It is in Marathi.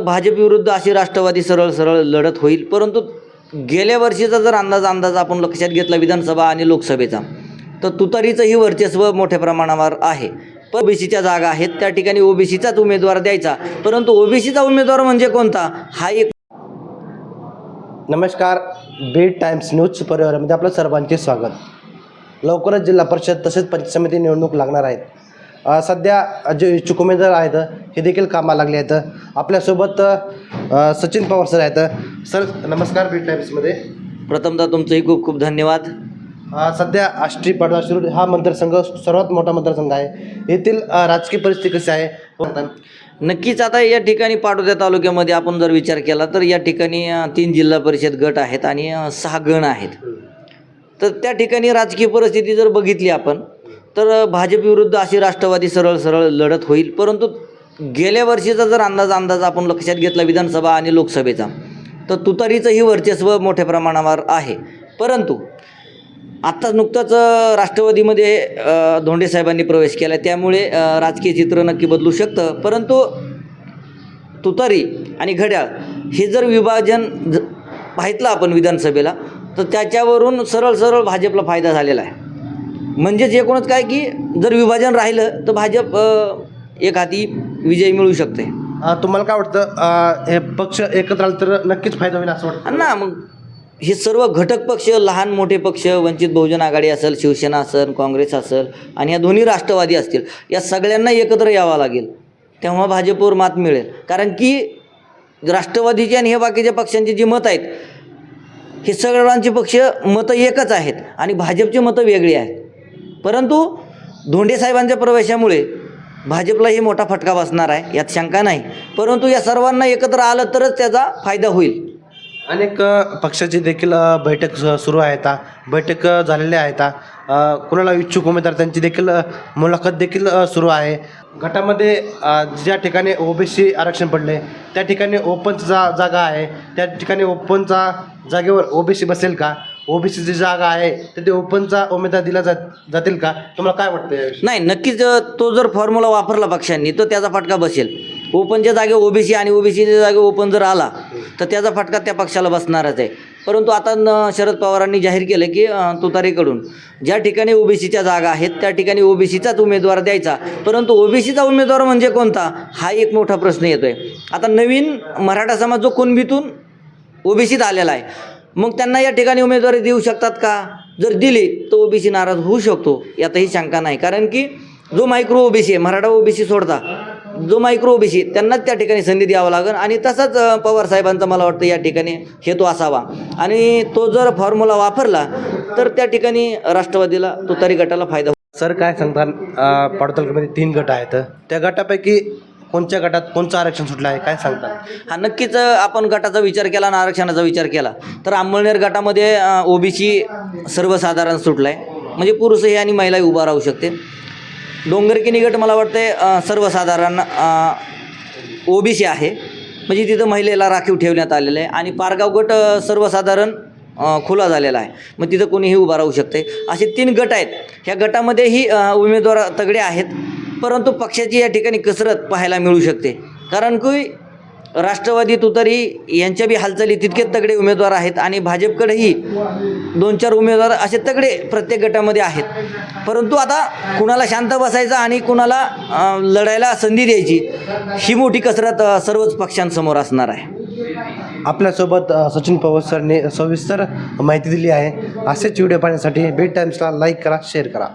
भाजप विरुद्ध अशी राष्ट्रवादी सरळ सरळ लढत होईल. परंतु गेल्या वर्षीचा जर अंदाज अंदाज आपण लक्षात घेतला विधानसभा आणि लोकसभेचा तर तुतारीचंही वर्चस्व मोठ्या प्रमाणावर आहे. पण ओबीसीच्या जागा आहेत त्या ठिकाणी ओबीसीचाच उमेदवार द्यायचा. परंतु ओबीसीचा उमेदवार म्हणजे कोणता? हा एक नमस्कार बीड टाइम्स न्यूज परिवारामध्ये आपलं सर्वांचे स्वागत. लवकरच जिल्हा परिषद तसेच पंचायत समिती निवडणूक लागणार आहेत. सध्या जे इच्छुक उमेदवार आहेत हे देखील कामाला लागले आहेत. आपल्यासोबत सचिन पवार सर आहेत. सर नमस्कार बीट टाइम्समध्ये प्रथमतः तुमचंही खूप खूप धन्यवाद. सध्या आष्टी पाडवा शिरूर हा मतदारसंघ सर्वात मोठा मतदारसंघ आहे. येथील राजकीय परिस्थिती कशी आहे? नक्कीच आता या ठिकाणी पाटोद्या तालुक्यामध्ये आपण जर विचार केला तर या ठिकाणी तीन जिल्हा परिषद गट आहेत आणि सहा गण आहेत. तर त्या ठिकाणी राजकीय परिस्थिती जर बघितली आपण तर भाजपविरुद्ध भाजप विरुद्ध अशी राष्ट्रवादी सरळ सरळ लढत होईल. परंतु गेल्या वर्षीचा जर अंदाज अंदाज आपण लक्षात घेतला विधानसभा आणि लोकसभेचा तर तुतारीचंही वर्चस्व मोठ्या प्रमाणावर आहे. परंतु आत्ताच नुकतंच राष्ट्रवादीमध्ये धोंडे साहेबांनी प्रवेश केला. त्यामुळे राजकीय चित्र नक्की बदलू शकतं. परंतु तुतारी आणि घड्याळ हे जर विभाजन ज- पाहितलं आपण विधानसभेला तर त्याच्यावरून सरळ सरळ भाजपला फायदा झालेला आहे. म्हणजेच एकूणच काय की जर विभाजन राहिलं तर भाजप एक हाती विजय मिळू शकते. तुम्हाला काय वाटतं? हे पक्ष एकत्र आले तर नक्कीच फायदा होईल असं वाटतं? ना मग हे सर्व घटक पक्ष लहान मोठे पक्ष वंचित बहुजन आघाडी असेल शिवसेना असेल काँग्रेस असेल आणि या दोन्ही राष्ट्रवादी असतील या सगळ्यांना एकत्र यावं लागेल. तेव्हा भाजपवर मात मिळेल. कारण की राष्ट्रवादीची आणि हे बाकीच्या पक्षांची जी मतं आहेत हे सगळ्यांची पक्ष मतं एकच आहेत आणि भाजपची मतं वेगळी आहेत. परंतु धोंडे साहेबांच्या प्रवेशामुळे भाजपलाही मोठा फटका बसणार आहे यात शंका नाही. परंतु या सर्वांना एकत्र आलं तरच त्याचा फायदा होईल. अनेक पक्षाची देखील बैठक सुरू आहेत बैठक झालेल्या आहेत कुणाला इच्छुक उमेदवार त्यांची देखील मुलाखत देखील सुरू आहे. गटामध्ये ज्या ठिकाणी ओबीसी आरक्षण पडले त्या ठिकाणी ओपनचा जागा आहे. त्या ठिकाणी ओपनचा जागेवर ओबीसी बसेल का? ओबीसीची जागा आहे तर ते ओपनचा उमेदवार दिला जात जातील का? तुम्हाला काय वाटतं याविषयी? नाही नक्कीच अ, तो जर फॉर्म्युला वापरला पक्षांनी तर त्याचा फटका बसेल. ओपनच्या जागे ओबीसी आणि ओबीसीच्या जागे ओपन जर आला तर त्याचा फटका त्या पक्षाला बसणारच आहे. परंतु आता न शरद पवारांनी जाहीर केलं की अ, तुतारीकडून. ज्या ठिकाणी ओबीसीच्या जागा आहेत त्या ठिकाणी ओबीसीचाच उमेदवार द्यायचा. परंतु ओबीसीचा उमेदवार म्हणजे कोणता? हा एक मोठा प्रश्न येतोय. आता नवीन मराठा समाज जो कुणबीतून ओबीसीत आलेला आहे मग त्यांना या ठिकाणी उमेदवारी देऊ शकतात का? जर दिली तर ओबीसी नाराज होऊ शकतो. यातही शंका नाही. कारण की जो मायक्रो ओबीसी आहे मराठा ओबीसी सोडता जो मायक्रो ओबीसी त्यांनाच त्या ठिकाणी संधी द्यावं लागेल. आणि तसाच पवार साहेबांचा मला वाटतं या ठिकाणी हेतू असावा. आणि तो जर फॉर्म्युला वापरला तर त्या ठिकाणी राष्ट्रवादीला तुतारी गटाला फायदा सर काय सांगता पाडतालुक्यामध्ये तीन गट आहेत. त्या गटापैकी कोणत्या गटात कोणतं आरक्षण सुटलं आहे? काय सांगतात हा नक्कीच आपण गटाचा विचार केला आणि आरक्षणाचा विचार केला. तर अंमळनेर गटामध्ये ओबीसी सर्वसाधारण सुटला आहे म्हणजे पुरुषही आणि महिलाही उभा राहू शकते डोंगरकिनी गट मला वाटते सर्वसाधारण ओबीसी आहे. म्हणजे तिथं महिलेला राखीव ठेवण्यात आलेलं आहे. आणि पारगाव गट सर्वसाधारण खुला झालेला आहे. मग तिथं कोणीही उभा राहू शकते असे तीन गट आहेत. ह्या गटामध्येही उमेदवार तगडे आहेत. परंतु पक्षाची या ठिकाणी कसरत पाहायला मिळू शकते. कारण की राष्ट्रवादी तुतारी यांच्या बी हालचाली तितके तगडे उमेदवार आहेत आणि भाजपकडेही दोन चार उमेदवार असे तगडे प्रत्येक गटामध्ये आहेत. परंतु आता कुणाला शांत बसायचं आणि कुणाला लढायला संधी द्यायची ही मोठी कसरत सर्वच पक्षांसमोर असणार आहे. आपल्यासोबत सचिन पवार सरने सविस्तर माहिती दिली आहे. असेच व्हिडिओ पाहण्यासाठी बेड टाईम्सला लाईक करा शेअर करा.